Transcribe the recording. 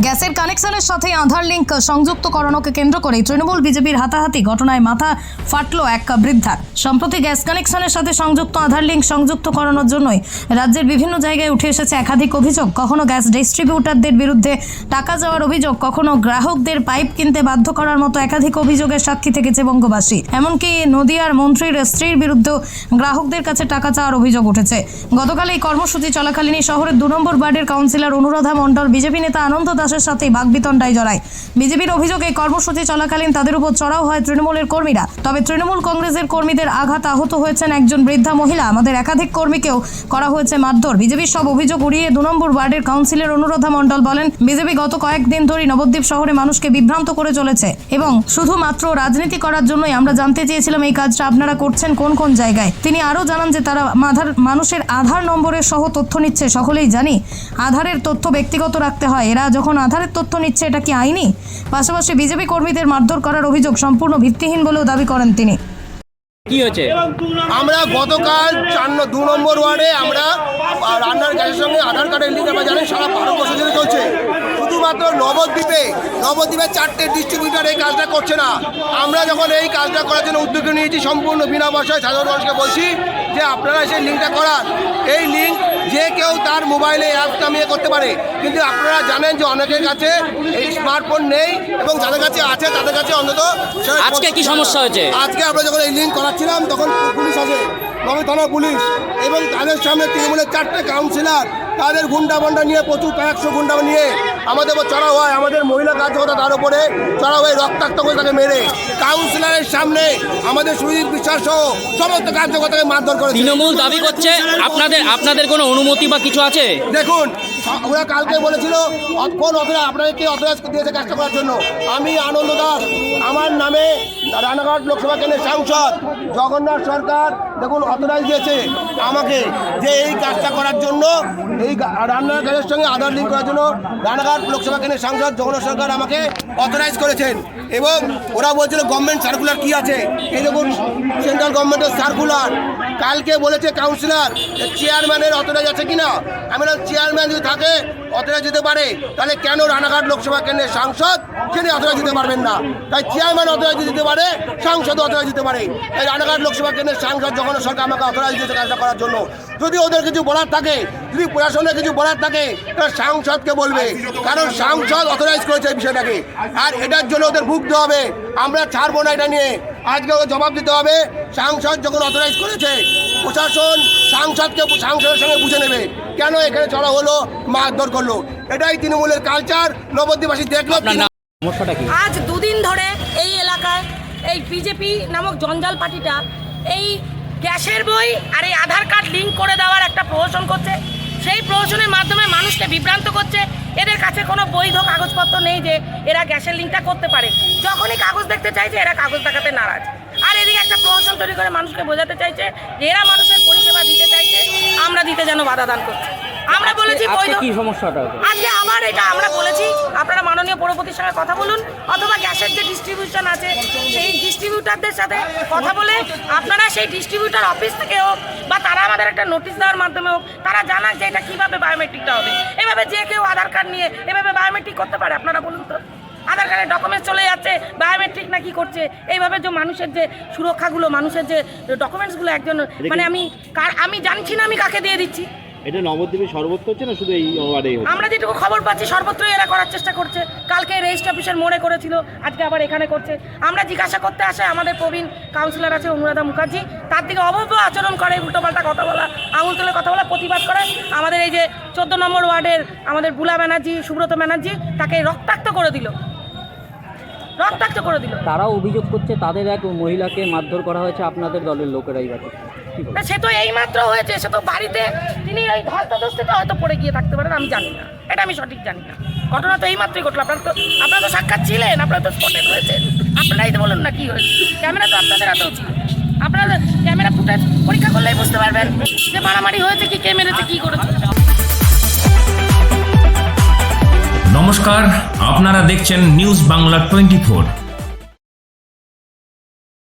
গ্যাসের কানেকশনের সাথে আধার লিঙ্ক সংযুক্ত করানোকে কেন্দ্র করে তৃণমূল বিজেপির হাতাহাতি ঘটনায় মাথা ফাটলো এক বৃদ্ধার। সম্প্রতি গ্যাস কানেকশনের সাথে সংযুক্ত আধার লিঙ্ক সংযুক্ত করানোর জন্যই রাজ্যের বিভিন্ন জায়গায় উঠে এসেছে একাধিক অভিযোগ। কখনো গ্যাস ডিস্ট্রিবিউটারদের বিরুদ্ধে টাকা যাওয়ার অভিযোগ, কখনো গ্রাহকদের পাইপ কিনতে বাধ্য করার মতো একাধিক অভিযোগের সাক্ষী থেকেছে বঙ্গবাসী। এমনকি নদিয়ার মন্ত্রীর স্ত্রীর বিরুদ্ধেও গ্রাহকদের কাছে টাকা চাওয়ার অভিযোগ উঠেছে। গতকাল এই কর্মসূচি চলাকালীনই শহরের দু নম্বর ওয়ার্ডের কাউন্সিলর অনুরাধা মণ্ডল বিজেপি নেতা আনন্দ দাসের সাথে বাগবিতণ্ডায় জড়ায়। বিজেপির অভিযোগ এই কর্মসূচি চলাকালীন তাদের উপর চড়াও হয় তৃণমূলের কর্মীরা। তবে তৃণমূল কংগ্রেসের কর্মীদের আঘাত আহত হয়েছেন একজন বৃদ্ধা মহিলা। আমাদের একাধিক কর্মীকেও করা হয়েছে মারধর। বিজেপির সব অভিযোগ উড়িয়ে দু নম্বর ওয়ার্ডের কাউন্সিলের অনুরাধা মণ্ডল বলেন, বিজেপি গত কয়েকদিন ধরেই নবদ্বীপ শহরে মানুষকে বিভ্রান্ত করে চলেছে এবং শুধুমাত্র রাজনীতি করার জন্যই আমরা জানতে চেয়েছিলাম এই কাজটা আপনারা করছেন কোন কোন জায়গায়। তিনি আরও জানান যে তারা মাধার, মানুষের আধার নম্বরের সহ তথ্য নিচ্ছে। সকলেই জানি, আধারের তথ্য ব্যক্তিগত রাখতে হয়। এরা যখন আধারের তথ্য নিচ্ছে এটা কি আইনি? পাশাপাশি বিজেপি কর্মীদের মারধর করার অভিযোগ সম্পূর্ণ ভিত্তিহীন বলেও দাবি করেন তিনি। কি হয়েছে? আমরা গতকাল চার দু নম্বর ওয়ার্ডে আমরা রান্নার গ্যাসের সঙ্গে আধার কার্ডের লিঙ্ক আমরা জানেন সারা ভারতবর্ষ জুড়ে চলছে। শুধুমাত্র নবদ্বীপে নবদ্বীপে চারটে ডিস্ট্রিবিউটার এই কাজটা করছে না। আমরা যখন এই কাজটা করার জন্য উদ্যোগ নিয়েছি সম্পূর্ণ বিনা পয়সায় সাধারণ মানুষকে বলছি যে আপনারা সেই লিঙ্কটা করান। এই লিঙ্ক যে কেউ তার মোবাইলে অ্যাপ নামিয়ে করতে পারে। কিন্তু আপনারা জানেন যে অনেকের কাছে এই স্মার্টফোন নেই এবং যাদের কাছে আছে তাদের কাছে অন্তত আজকে কি সমস্যা হয়েছে? আজকে আমরা যখন এই লিঙ্ক করাচ্ছিলাম তখন পুলিশ আসে। নবী থানা পুলিশ এবং তাদের সামনে তৃণমূলের চারটে কাউন্সিলর তাদের গুন্ডা বন্ডা নিয়ে প্রচুর কয়েকশো গুন্ডা নিয়ে আমাদের উপর চড়াও হয় আমাদের মহিলা কার্যকর্তা তার উপরে চড়াও হয়ে রক্তাক্ত করে তাকে মেরে। কাউন্সিলরের সামনে আমাদের সুজিত বিশ্বাস সহ সমস্ত কার্যকর্তাকে মারধর করে তৃণমূল দাবি করছে আপনাদের আপনাদের কোনো অনুমতি বা কিছু আছে? দেখুন ওরা কালকে বলেছিল কোন অথরা আপনাকে কে অথরাইজ দিয়েছে কাজটা করার জন্য? আমি আনন্দ দাস আমার নামে রানাঘাট লোকসভা কেন্দ্রের সাংসদ জগন্নাথ সরকার দেখুন অথরাইজ দিয়েছে আমাকে যে এই কাজটা করার জন্য, এই রান্নার গ্যাসের সঙ্গে আধার লিঙ্ক করার জন্য রানাঘাট লোকসভা কেন্দ্রের সাংসদ জগন্নাথ সরকার আমাকে অথরাইজ করেছেন এবং ওরা বলছিল গভর্নমেন্ট সার্কুলার কি আছে? এই দেখুন সেন্ট্রাল গভর্নমেন্টের সার্কুলার কালকে বলেছে কাউন্সিলর চেয়ারম্যানের অথরাইজ আছে কি না আমি বললাম চেয়ারম্যান যদি থাকে অথরাইজ দিতে পারে। তাহলে কেন রানাঘাট লোকসভা কেন্দ্রের সাংসদ তিনি অথরাইজ দিতে পারবেন না? তাই চেয়ারম্যান অথরাইজ দিতে পারে সাংসদ অথরাইজ দিতে পারে। এই রানাঘাট লোকসভা কেন্দ্রের সাংসদ যখন সরকার আমাকে অথরাইজ দিতে কাজটা করার জন্য। যদি ওদের কিছু বলার থাকে যদি প্রশাসনের কিছু বলার থাকে তাহলে সাংসদকে বলবে। কারণ সাংসদ অথরাইজ করেছে এই বিষয়টাকে। আর এটার জন্য ওদের ভুগতে হবে আমরা ছাড়বো না এটা নিয়ে। আজকে ওকে জবাব দিতে হবে সাংসদ যখন অথরাইজ করেছে প্রশাসন সাংসদকে সাংসদের সঙ্গে বুঝে নেবে কেন এখানে চড়া হলো মারধর করল। এটাই তৃণমূলের কালচার নবদ্বীপবাসী দেখল আজ দুদিন ধরে এই এলাকায় এই বিজেপি নামক জঞ্জাল পার্টিটা এই গ্যাসের বই আর এই আধার কার্ড লিঙ্ক করে দেওয়ার একটা প্রহসন করছে। সেই প্রহসনের মাধ্যমে মানুষকে বিভ্রান্ত করছে। এদের কাছে কোনো বৈধ কাগজপত্র নেই যে এরা গ্যাসের লিঙ্কটা করতে পারে। যখনই কাগজ দেখতে চাইছে এরা কাগজ দেখাতে নারাজ। আর এদিকে একটা প্রহসন তৈরি করে মানুষকে বোঝাতে চাইছে যে এরা মানুষের পরিষেবা দিতে চাইছে আমরা দিতে যেন বাধা দান করছি। আমরা বলেছি বৈধ কি সমস্যাটা আজকে আবার এটা আমরা বলেছি আপনারা মাননীয় পৌরপতির সঙ্গে কথা বলুন অথবা গ্যাসের যে ডিস্ট্রিবিউশন আছে সেই ডিস্ট্রিবিউটারদের সাথে কথা বলে আপনারা সেই ডিস্ট্রিবিউটার অফিস থেকে হোক বা তারা আমাদের একটা নোটিশ দেওয়ার মাধ্যমে হোক তারা জানাক যে এটা কীভাবে বায়োমেট্রিকটা হবে। এভাবে যে কেউ আধার কার্ড নিয়ে এভাবে বায়োমেট্রিক করতে পারে আপনারা বলুন তো। আধার কার্ডের ডকুমেন্টস চলে যাচ্ছে বায়োমেট্রিক না কি করছে? এইভাবে যে মানুষের যে সুরক্ষাগুলো মানুষের যে ডকুমেন্টসগুলো একজন মানে আমি কার আমি জানছি না আমি কাকে দিয়ে দিচ্ছি। এটা নবদ্বীপে সর্বত্র হচ্ছে না শুধু এই ওয়ার্ডেই হচ্ছে? আমরা যেটুকু খবর পাচ্ছি, সর্বত্রই এরা করার চেষ্টা করছে। কালকে রেজিস্ট্রি অফিসের মোড়ে করেছিল, আজকে আবার এখানে করছে। আমরা জিজ্ঞাসা করতে আসে আমাদের প্রবীণ কাউন্সিলর আছে অনুরাধা মুখার্জি, তার দিকে অভব্য আচরণ করে, উল্টোপাল্টা কথা বলা, আঙুল তুলে কথা বলা, প্রতিবাদ করে। আমাদের এই যে চোদ্দ নম্বর ওয়ার্ডের আমাদের বুলা ব্যানার্জি, সুব্রত ব্যানার্জি, তাকে রক্তাক্ত করে দিল। রক্তাক্ত করে দিল। তারাও অভিযোগ করছে তাদের এক মহিলাকে মারধর করা হয়েছে আপনাদের দলের লোকেরাই বা কি বলব? না সে তো এইমাত্র হয়েছে সে তো বাড়িতে তিনি এই ধস্তাধস্তিতে হয়তো পড়ে গিয়ে থাকতে পারেন আমি জানি না। এটা আমি সঠিক জানি না। ঘটনা তো এই মাত্রই ঘটলো আপনারা তো আপনারা তো সাক্ষাৎ ছিলেন আপনারা তো স্পটে রয়েছেন আপনারাই তো বলুন না কি হয়েছে। ক্যামেরা তো আপনাদের হাতেও ছিল। আপনারা ক্যামেরা ফুটেজ পরীক্ষা করলেই বুঝতে পারবেন যে মারামারি হয়েছে কি কে মেরেছে কি করেছে। নমস্কার আপনারা দেখছেন নিউজ বাংলা টোয়েন্টি ফোর।